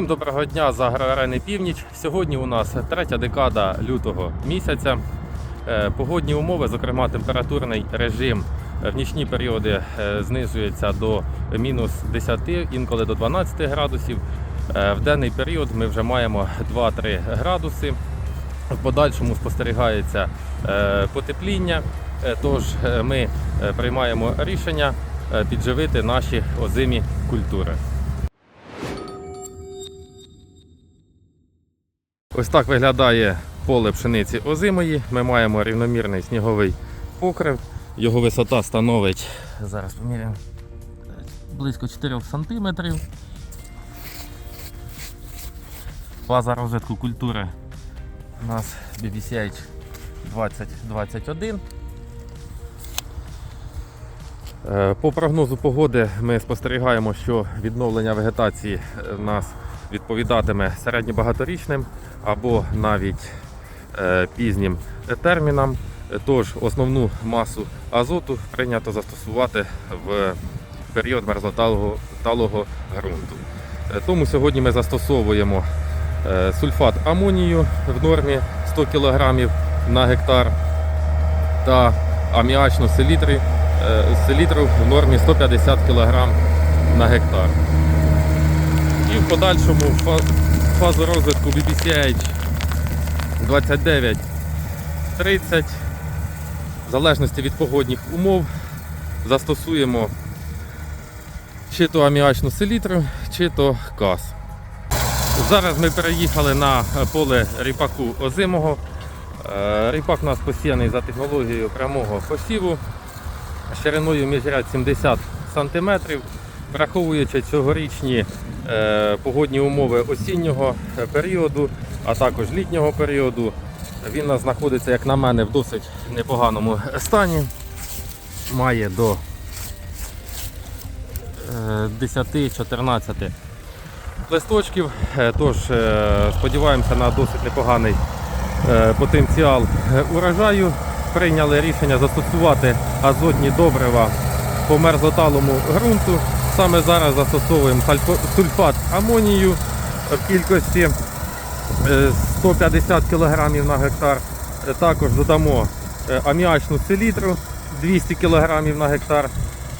доброго дня з агроарени Північ. Сьогодні у нас третя декада лютого місяця. Е, Погодні умови, зокрема температурний режим е, в нічні періоди е, знижується до мінус 10, інколи до 12 градусів. В денний період ми вже маємо 2-3 градуси. В подальшому спостерігається потепління, тож ми приймаємо рішення підживити наші озимі культури. Ось так виглядає поле пшениці озимої. Ми маємо рівномірний сніговий покрив. Його висота становить, зараз поміряємо, близько 4 см. Фаза розвитку культури у нас BBCH 2021. Е, По прогнозу погоди ми спостерігаємо, що відновлення вегетації в нас відповідатиме середньобагаторічним або навіть е, пізнім термінам. Тож основну масу азоту прийнято застосувати в період мерзлоталого талого ґрунту. Е, Тому сьогодні ми застосовуємо е, сульфат амонію в нормі 100 кг на гектар та аміачну селітру в нормі 150 кг на гектар. І в подальшому фа- фазу розвитку BBCH 29 30 в залежності від погодних умов застосуємо чи то аміачну селітру, чи то кас. Зараз ми переїхали на поле ріпаку озимого. Е, Ріпак у нас посіяний за технологією прямого посіву шириною міжряд 70 см. Враховуючи цьогорічні погодні умови осіннього е, періоду, а також літнього періоду, він знаходиться, як на мене, в досить непоганому стані. Має до е, 10-14 листочків. Е, Тож е, сподіваємося на досить непоганий е, потенціал е, урожаю. Прийняли рішення застосувати азотні добрива по мерзлоталому ґрунту. Саме зараз застосовуємо сульфат амонію в кількості е, 150 кг на гектар. Е, Також додамо е, аміачну селітру 200 кг на гектар.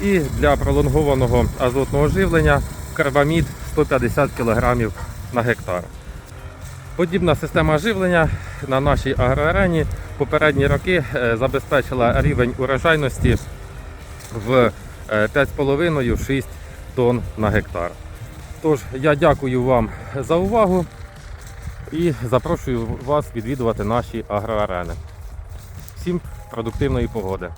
І для пролонгованого азотного живлення карбамід 150 кг на гектар. Подібна система живлення на нашій агроарені попередні роки е, забезпечила рівень урожайності в е, 5,5-6 тонн на гектар. Тож я дякую вам за увагу і запрошую вас відвідувати наші агроарени. Всім продуктивної погоди!